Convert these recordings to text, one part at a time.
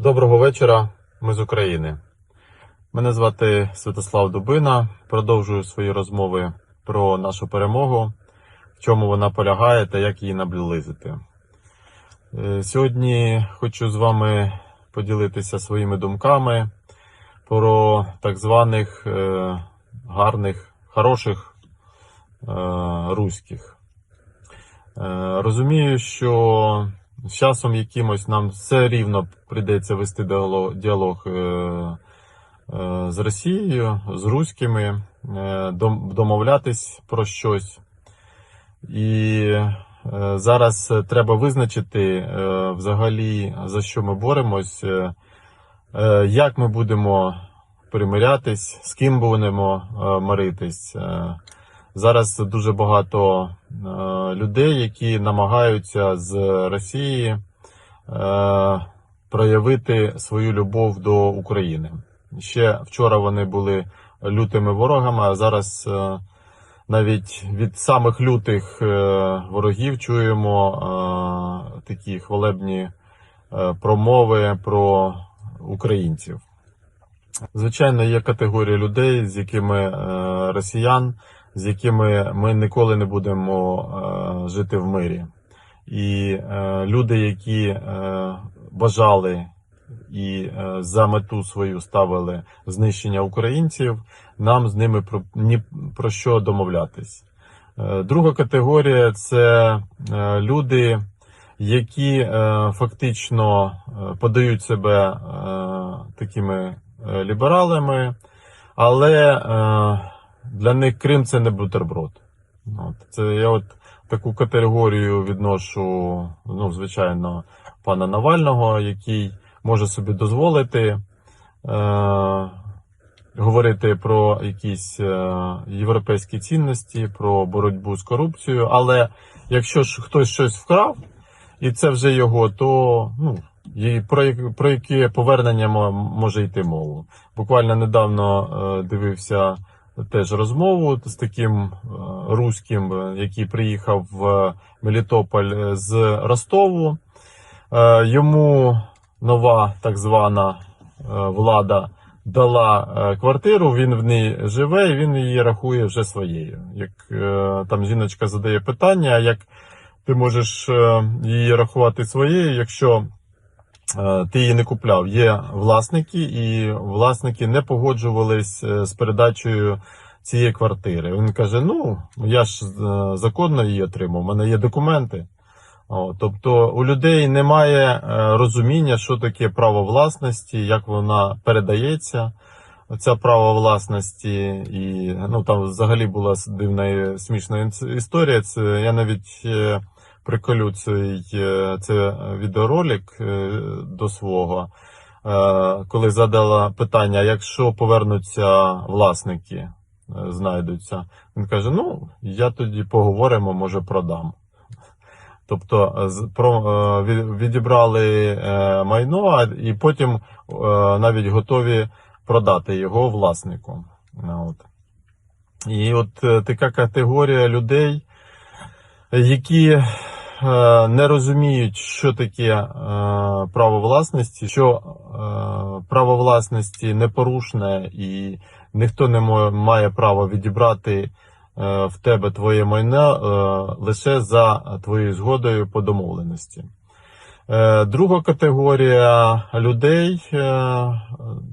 Доброго вечора, ми з України. Мене звати Святослав Дубина. Продовжую свої розмови про нашу перемогу, в чому вона полягає та як її наблизити. Е, Сьогодні хочу з вами поділитися своїми думками про так званих е, гарних, хороших е, руських. Розумію, що з часом якимось нам все рівно прийдеться вести діалог, е, е, з Росією, з руськими, е, домовлятись про щось. І зараз треба визначити взагалі за що ми боремось, як ми будемо примирятись, з ким будемо миритись. Зараз дуже багато е, людей, які намагаються з Росії е, проявити свою любов до України. Ще вчора вони були лютими ворогами, а зараз е, навіть від самих лютих ворогів чуємо такі хвалебні промови про українців. Звичайно, є категорія людей, з якими росіян, з якими ми ніколи не будемо е, жити в мирі. І е, люди, які е, бажали і за мету свою ставили знищення українців, нам з ними про ні про що домовлятись. Друга категорія це люди, які фактично подають себе такими лібералами, але для них Крим це не бутерброд. От. Це я от таку категорію відношу, ну, звичайно, пана Навального, який може собі дозволити е, говорити про якісь е, європейські цінності, про боротьбу з корупцією. Але якщо ж хтось щось вкрав, і це вже його, то ну, і про, про яке повернення може йти мову. Буквально недавно е, дивився теж розмову з таким е, руським, е, який приїхав в Мелітополь е, з Ростову. Йому нова так звана влада дала квартиру, він в ній живе, і він її рахує вже своєю. Як там жіночка задає питання, як ти можеш її рахувати своєю, якщо ти її не купляв. Є власники, і власники не погоджувались е, з передачею цієї квартири. Він каже: Ну, я ж е, законно її отримав, у мене є документи. О, тобто у людей немає е, розуміння, що таке право власності, як вона передається. Ця право власності, і ну там взагалі була дивна і смішна історія. Це я навіть е, приколю цей е, це відеоролик е, до свого, е, коли задала питання, якщо повернуться власники, знайдуться. Він каже: Ну, я тоді поговоримо, може продам. Тобто про, відібрали майно, і потім навіть готові продати його власнику. Ну, От. І от така категорія людей, які не розуміють, що таке е, право власності, що е, право власності непорушне і ніхто не має права відібрати е, в тебе твоє майно е, лише за твоєю згодою по домовленості. Е, Друга категорія людей, е,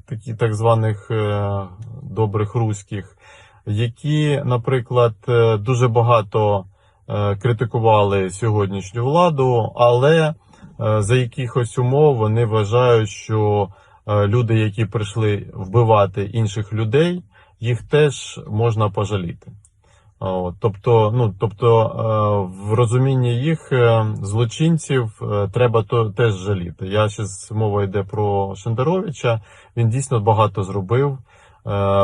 такі так званих е, добрих руських, які, наприклад, е, дуже багато е, критикували сьогоднішню владу, але е, за якихось умов вони вважають, що е, люди, які прийшли вбивати інших людей, їх теж можна пожаліти. Тобто, ну, тобто е, в розумінні їх е, злочинців е, треба то теж жаліти. Я зараз мова йде про Шендеровича. Він дійсно багато зробив е,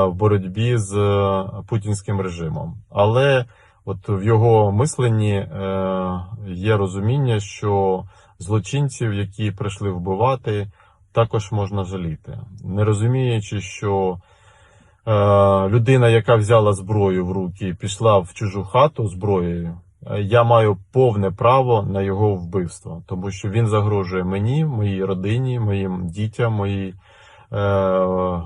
в боротьбі з е, путінським режимом. Але от в його мисленні е, є розуміння, що злочинців, які прийшли вбивати, також можна жаліти, не розуміючи, що е, людина, яка взяла зброю в руки, пішла в чужу хату зброєю, е, я маю повне право на його вбивство, тому що він загрожує мені, моїй родині, моїм дітям, моїй, е,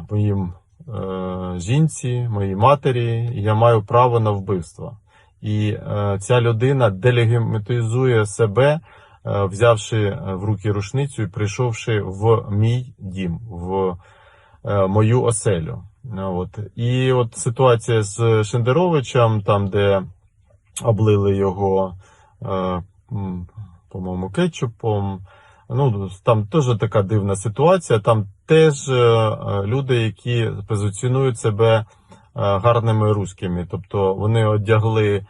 моїм е, жінці, моїй матері. І Я маю право на вбивство. І е, ця людина делегімітизує себе, е, взявши е, в руки рушницю і прийшовши в мій дім, в мою оселю. От. І от ситуація з Шендеровичем, там, де облили його, по-моєму, кетчупом. Ну, там теж така дивна ситуація. Там теж люди, які позиціонують себе гарними руськими. Тобто вони одягли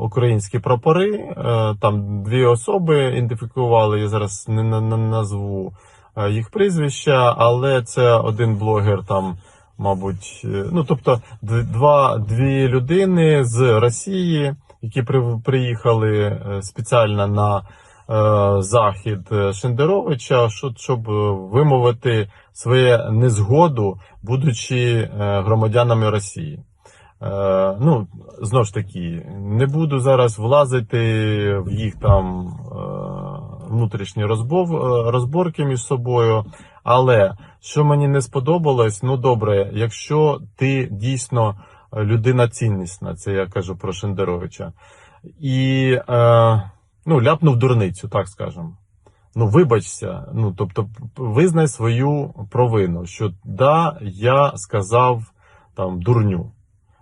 українські прапори, е, там дві особи ідентифікували, я зараз не на- на- назву е, їх прізвища, але це один блогер там. Мабуть, е, ну тобто два дві людини з Росії, які при, приїхали е, спеціально на е, захід е, Шендеровича, щоб, е, вимовити своє незгоду, будучи е, громадянами Росії. Е, ну, знову ж таки, не буду зараз влазити в їх там е, внутрішні розбов, е, розборки між собою. Але що мені не сподобалось, ну добре, якщо ти дійсно людина ціннісна, це я кажу про Шендеровича, і ну, ляпнув дурницю, так скажемо. Ну, вибачся, ну тобто, визнай свою провину, що да, я сказав там дурню.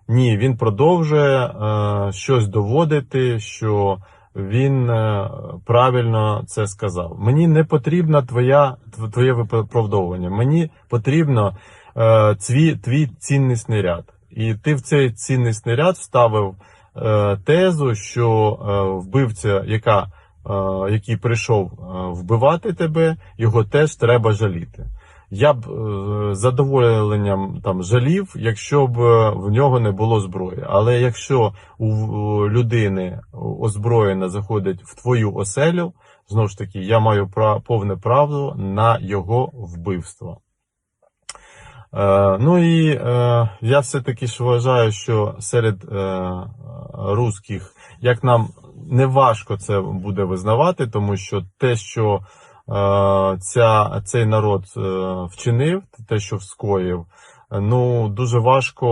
Ні, він продовжує е, щось доводити, що він е, правильно це сказав. Мені не потрібно твоя, твоє виправдовування. Мені потрібно е, твій, твій ціннісний ряд. І ти в цей ціннісний ряд вставив е, тезу, що е, вбивця, яка, е, який прийшов е, вбивати тебе, його теж треба жаліти. Я б е, з задоволенням там жалів, якщо б е, в нього не було зброї. Але якщо у людини озброєна заходить в твою оселю, знову ж таки, я маю повне право на його вбивство. Е, ну і я все-таки ж вважаю, що серед е, русських, як нам не важко це буде визнавати, тому що те, що ця, цей народ е, вчинив, те, що скоїв, ну дуже важко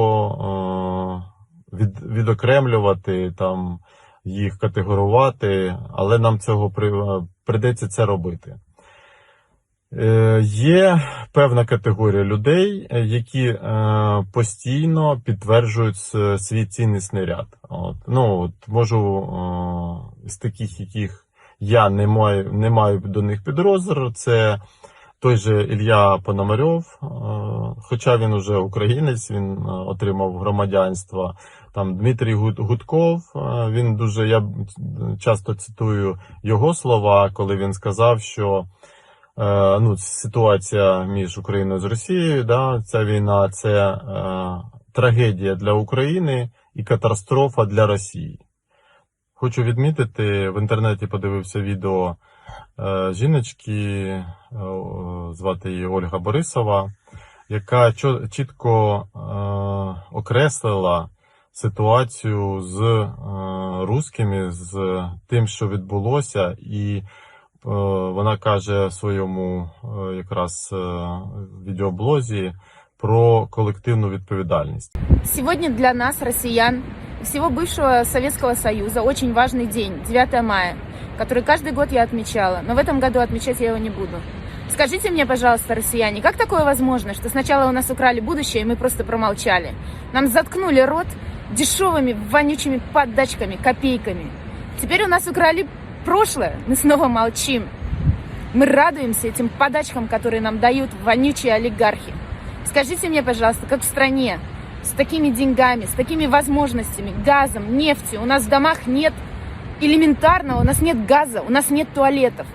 е, від, відокремлювати там їх категорувати, але нам цього при, прийдеться це робити. Е, Є певна категорія людей, е, які е, постійно підтверджують свій ціннісний ряд. От. Ну, от, можу е, з таких, яких я не маю, не маю до них підозр, це той же Ілля Пономарьов, е, хоча він уже українець, він е, отримав громадянство. Там Дмитрій Гуд- Гудков, е, він дуже, я часто цитую його слова, коли він сказав, що ну, ситуація між Україною і Росією, да, ця війна це трагедія для України і катастрофа для Росії. Хочу відмітити, в інтернеті подивився відео е, жіночки, е, звати її Ольга Борисова, яка чітко е, окреслила ситуацію з русскими, з тим, що відбулося, і вона каже в своєму якраз відеоблозі про колективну відповідальність. Сегодня для нас, россиян, и всего бывшего Советского Союза, очень важный день, 9 мая, который каждый год я отмечала, но в этом году отмечать я его не буду. Скажите мне, пожалуйста, россияне, как такое возможно, что сначала у нас украли будущее, и мы просто промолчали? Нам заткнули рот дешевыми, вонючими подачками, копейками. Теперь у нас украли прошлое, мы снова молчим. Мы радуемся этим подачкам, которые нам дают вонючие олигархи. Скажите мне, пожалуйста, как в стране с такими деньгами, с такими возможностями, газом, нефтью, у нас в домах нет элементарного, у нас нет газа, у нас нет туалетов.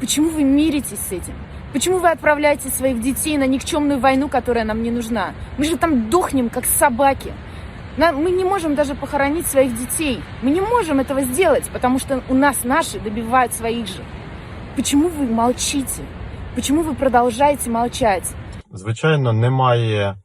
Почему вы миритесь с этим? Почему вы отправляете своих детей на никчемную войну, которая нам не нужна? Мы же там дохнем, как собаки. Мы не можем даже похоронить своих детей. Мы не можем этого сделать, потому что у нас наши добивают своих же. Почему вы молчите? Почему вы продолжаете молчать? Звичайно, немає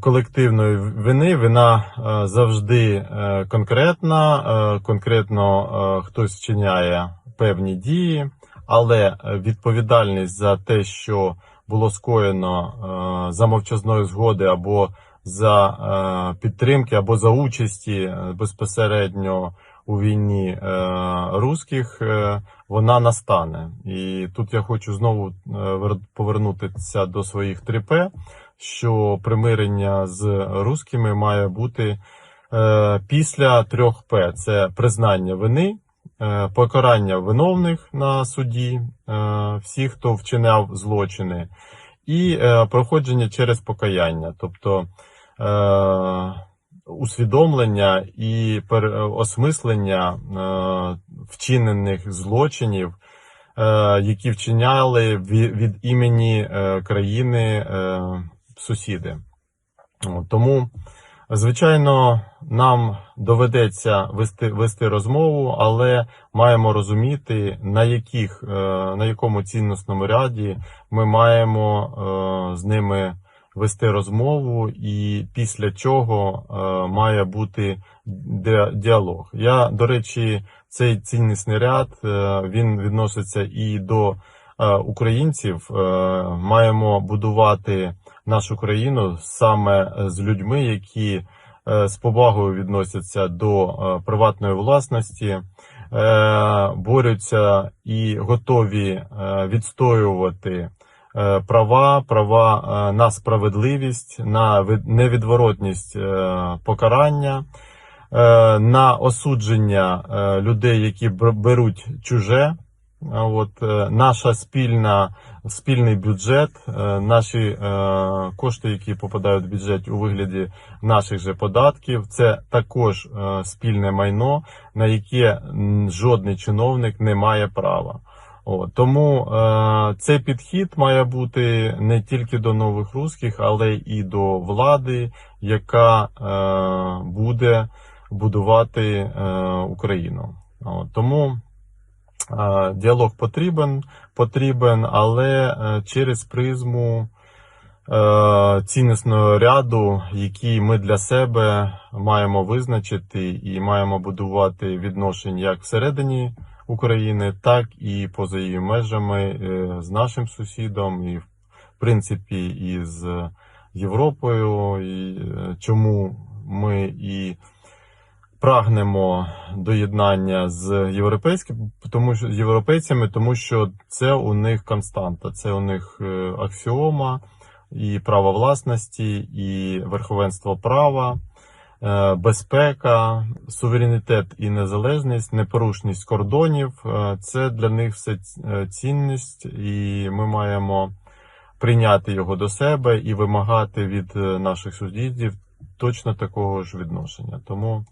колективної вини. Вина е, завжди е, конкретна, е, конкретно е, хтось вчиняє певні дії, але е, відповідальність за те, що було скоєно е, за мовчазної згоди або за е, підтримки, або за участі е, безпосередньо у війні е, русських, е, вона настане. І тут я хочу знову е, повернутися до своїх 3П, що примирення з русскими має бути е, після 3П. Це признання вини, е, покарання виновних на суді, е, всіх, хто вчиняв злочини, і е, проходження через покаяння, тобто е, усвідомлення і пере- осмислення е, вчинених злочинів, е, які вчиняли ві- від імені е, країни е, сусіди. Тому, звичайно, нам доведеться вести, вести розмову, але маємо розуміти, на, яких, е, на якому цінностному ряді ми маємо е, з ними вести розмову, і після чого е, має бути діалог. Я, до речі, цей ціннісний ряд він відноситься і до українців. Маємо будувати нашу країну саме з людьми, які е, з повагою відносяться до е, приватної власності, е, борються і готові е, відстоювати е, права, права е, на справедливість, на невідворотність е, покарання, е, на осудження е, людей, які беруть чуже. От е, наша спільна спільний бюджет, е, наші е, кошти, які попадають в бюджет у вигляді наших же податків, це також спільне майно, на яке жодний чиновник не має права. От, тому е, цей підхід має бути не тільки до нових русських, але і до влади, яка е, буде будувати е, Україну. От, тому діалог потрібен, потрібен, але е, через призму е, цінностного ряду, який ми для себе маємо визначити і маємо будувати відношення як всередині України, так і поза її межами е, з нашим сусідом, і в принципі і з Європою. І чому ми і прагнемо доєднання з європейським, тому що європейцями, тому що це у них константа, це у них е, аксіома і право власності, і верховенство права, е, безпека, суверенітет і незалежність, непорушність кордонів. е, Це для них все цінність, і ми маємо прийняти його до себе і вимагати від наших сусідів точно такого ж відношення. Тому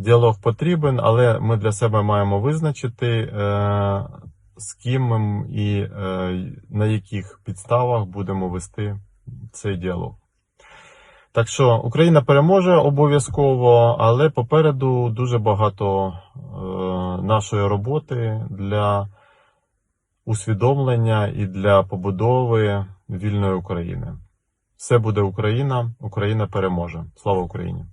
діалог потрібен, але ми для себе маємо визначити, е, з ким і е, на яких підставах будемо вести цей діалог. Так що Україна переможе обов'язково, але попереду дуже багато е, нашої роботи для усвідомлення і для побудови вільної України. Все буде Україна, Україна переможе. Слава Україні!